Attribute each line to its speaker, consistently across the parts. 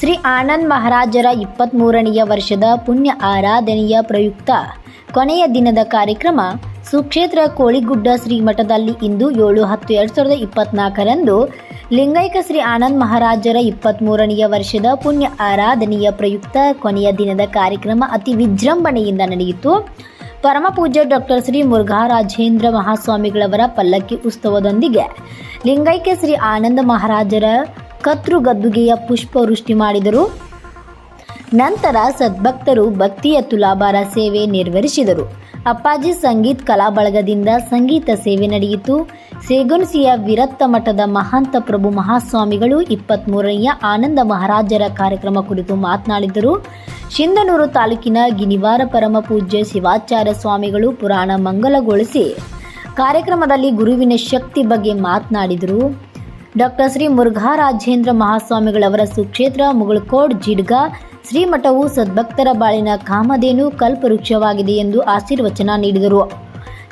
Speaker 1: ಶ್ರೀ ಆನಂದ್ ಮಹಾರಾಜರ ಇಪ್ಪತ್ತ್ಮೂರನೆಯ ವರ್ಷದ ಪುಣ್ಯ ಆರಾಧನೆಯ ಪ್ರಯುಕ್ತ ಕೊನೆಯ ದಿನದ ಕಾರ್ಯಕ್ರಮ ಸುಕ್ಷೇತ್ರ ಕೋಳಿಗುಡ್ಡ ಶ್ರೀಮಠದಲ್ಲಿ ಇಂದು ಏಳು ಹತ್ತು ಎರಡು ಸಾವಿರದ ಇಪ್ಪತ್ನಾಲ್ಕರಂದು ಲಿಂಗೈಕ ಶ್ರೀ ಆನಂದ್ ಮಹಾರಾಜರ ಇಪ್ಪತ್ತ್ಮೂರನೆಯ ವರ್ಷದ ಪುಣ್ಯ ಆರಾಧನೆಯ ಪ್ರಯುಕ್ತ ಕೊನೆಯ ದಿನದ ಕಾರ್ಯಕ್ರಮ ಅತಿ ವಿಜೃಂಭಣೆಯಿಂದ ನಡೆಯಿತು. ಪರಮ ಪೂಜ್ಯ ಡಾಕ್ಟರ್ ಶ್ರೀ ಮುರುಘಾರಾಜೇಂದ್ರ ಮಹಾಸ್ವಾಮಿಗಳವರ ಪಲ್ಲಕ್ಕಿ ಉತ್ಸವದೊಂದಿಗೆ ಲಿಂಗೈಕ್ಯ ಶ್ರೀ ಆನಂದ ಮಹಾರಾಜರ ಕತ್ರು ಗದ್ದುಗೆಯ ಪುಷ್ಪವೃಷ್ಟಿ ಮಾಡಿದರು. ನಂತರ ಸದ್ಭಕ್ತರು ಭಕ್ತಿಯ ತುಲಾಭಾರ ಸೇವೆ ನೆರವೇರಿಸಿದರು ಅಪ್ಪಾಜಿ ಸಂಗೀತ್ ಕಲಾ ಬಳಗದಿಂದ ಸಂಗೀತ ಸೇವೆ ನಡೆಯಿತು. ಸೇಗುಣಸಿಯ ವಿರಕ್ತ ಮಠದ ಮಹಾಂತ ಪ್ರಭು ಮಹಾಸ್ವಾಮಿಗಳು ಇಪ್ಪತ್ತ್ಮೂರನೆಯ ಆನಂದ ಮಹಾರಾಜರ ಕಾರ್ಯಕ್ರಮ ಕುರಿತು ಮಾತನಾಡಿದರು. ಶಿಂದನೂರು ತಾಲೂಕಿನ ಗಿನಿವಾರ ಪರಮ ಪೂಜ್ಯ ಶಿವಾಚಾರ್ಯ ಸ್ವಾಮಿಗಳು ಪುರಾಣ ಮಂಗಲಗೊಳಿಸಿ ಕಾರ್ಯಕ್ರಮದಲ್ಲಿ ಗುರುವಿನ ಶಕ್ತಿ ಬಗ್ಗೆ ಮಾತನಾಡಿದರು. ಡಾಕ್ಟರ್ ಶ್ರೀ ಮುರುಘಾ ರಾಜೇಂದ್ರ ಮಹಾಸ್ವಾಮಿಗಳವರ ಸುಕ್ಷೇತ್ರ ಮುಗಳಕೋಡ್ ಜಿಡ್ಗಾ. ಶ್ರೀಮಠವು ಸದ್ಭಕ್ತರ ಬಾಳಿನ ಕಾಮಧೇನು ಕಲ್ಪವೃಕ್ಷವಾಗಿದೆ ಎಂದು ಆಶೀರ್ವಚನ ನೀಡಿದರು.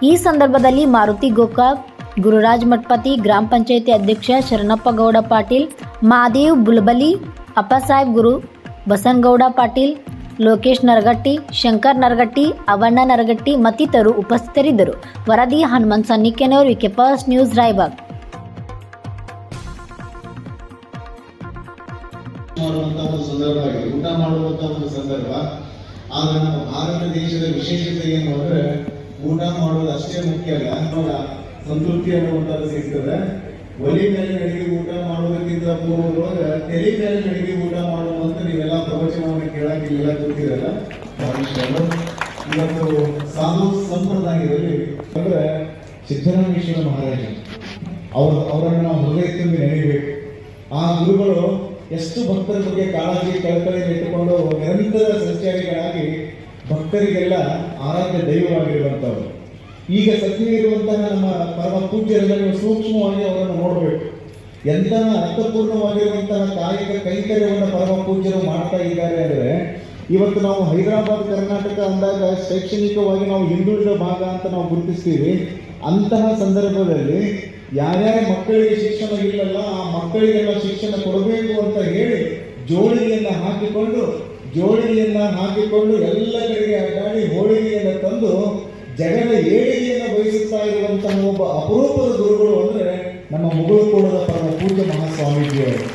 Speaker 1: ಈ ಸಂದರ್ಭದಲ್ಲಿ ಮಾರುತಿ ಗೋಕಾಕ್ ಗುರುರಾಜ್ ಮಠಪತಿ, ಗ್ರಾಮ ಪಂಚಾಯತಿ ಅಧ್ಯಕ್ಷ ಶರಣಪ್ಪ ಗೌಡ ಪಾಟೀಲ್ ಮಾದೇವ್ ಬುಲ್ಬಲಿ ಅಪ್ಪಸಾಹೇಬ್ ಗುರು ಬಸನಗೌಡ ಪಾಟೀಲ್, ಲೋಕೇಶ್ ನರಗಟ್ಟಿ, ಶಂಕರ್ ನರಗಟ್ಟಿ, ಅವಣ್ಣ ನರಗಟ್ಟಿ ಮತ್ತಿತರರು ಉಪಸ್ಥಿತರಿದ್ದರು. ವರದಿ ಹನುಮಂತ್ ಸನ್ನಿಕೆನವರು, ವಿಕೆಪಾಸ್ ನ್ಯೂಸ್, ರಾಯಬಾಗ್.
Speaker 2: ಮಾಡುವಂತ ಒಂದು ಸಂದರ್ಭ ಆಗಿದೆ. ಊಟ ಮಾಡುವಂತಹ ಒಂದು ಸಂದರ್ಭ. ಆದ್ರೆ ನಮ್ಮ ಭಾರತ ದೇಶದ ವಿಶೇಷತೆ ಏನು ಅಂದ್ರೆ ಊಟ ಮಾಡೋದು ಅಷ್ಟೇ ಮುಖ್ಯ ಅಲ್ಲ. ಸಂತೃಪ್ತಿ ಅನ್ನುವಂಥದ್ದು ಸಿಗ್ತದೆ. ಒಲಿ ಮೇಲೆ ಅಡಿಗೆ ಊಟ ಮಾಡೋದಕ್ಕಿಂತ ಪೂರ್ವದೊಳಗೆ ತೆಲಿ ಮೇಲೆ ಅಡಿಗೆ ಊಟ ಮಾಡುವಂತ ನೀವೆಲ್ಲ ಪ್ರವಚನವನ್ನು ಕೇಳಕ್ಕೆ ಇಲ್ಲೆಲ್ಲ ಕೂತಿರಲ್ಲ. ಇವತ್ತು ಸಾಧು ಸಂಪ್ರದಾಯದಲ್ಲಿ ಅಂದ್ರೆ ಸಿದ್ದರಾಮೇಶ್ವರ ಮಹಾರಾಜ ಅವ್ರ ಅವರನ್ನ ನಾವು ಹೃದಯ ತುಂಬಿ ನೆನೆಯಬೇಕು. ಆ ಗುರುಗಳು ಎಷ್ಟು ಭಕ್ತರ ಬಗ್ಗೆ ಕಾಳಜಿ ಕಳಕಳಿ ಇಟ್ಟುಕೊಂಡು ನಿರಂತರ ಸಂಚಾರಿಗಳಾಗಿ ಭಕ್ತರಿಗೆಲ್ಲ ಆರಾಧ್ಯ ದೈವವಾಗಿರುವಂಥವ್ರು ಈಗ ಸತ್ಯ ಇರುವಂತಹ ನಮ್ಮ ಪರಮ ಪೂಜ್ಯರೆಲ್ಲರೂ ಸೂಕ್ಷ್ಮವಾಗಿ ಅವರನ್ನು ನೋಡಬೇಕು. ಎಂತಹ ಅರ್ಥಪೂರ್ಣವಾಗಿರುವಂತಹ ಕಾಯಕ ಕೈಂಕರ್ಯವನ್ನು ಪರಮ ಪೂಜ್ಯರು ಮಾಡ್ತಾ ಇದ್ದಾರೆ ಅಂದರೆ, ಇವತ್ತು ನಾವು ಹೈದರಾಬಾದ್, ಕರ್ನಾಟಕ ಅಂದಾಗ ಶೈಕ್ಷಣಿಕವಾಗಿ ನಾವು ಹಿಂದುಳಿದ ಭಾಗ ಅಂತ ನಾವು ಗುರುತಿಸ್ತೀವಿ. ಅಂತಹ ಸಂದರ್ಭದಲ್ಲಿ ಯಾರ್ಯಾರ ಮಕ್ಕಳಿಗೆ ಶಿಕ್ಷಣ ಇಲ್ಲಲ್ಲ, ಆ ಮಕ್ಕಳಿಗೆಲ್ಲ ಶಿಕ್ಷಣ ಕೊಡಬೇಕು ಅಂತ ಹೇಳಿ ಜೋಳಿಗೆಯನ್ನ ಹಾಕಿಕೊಂಡು ಜೋಳಿಗೆಯನ್ನ ಹಾಕಿಕೊಂಡು ಎಲ್ಲ ಕಡೆಗೆ ಅಡ್ಡಾಡಿ ಹೋಳಿಗೆಯನ್ನು ತಂದು ಜಗದ ಏಳಿಗೆಯನ್ನು ಬಯಸುತ್ತಾ ಇರುವಂತಹ ಒಬ್ಬ ಅಪರೂಪದ ಗುರುಗಳು ಅಂದರೆ ನಮ್ಮ ಮುಗುಳುಕೋಣದ ಪರಮ ಪೂಜ್ಯ ಮಹಾಸ್ವಾಮೀಜಿಯವರು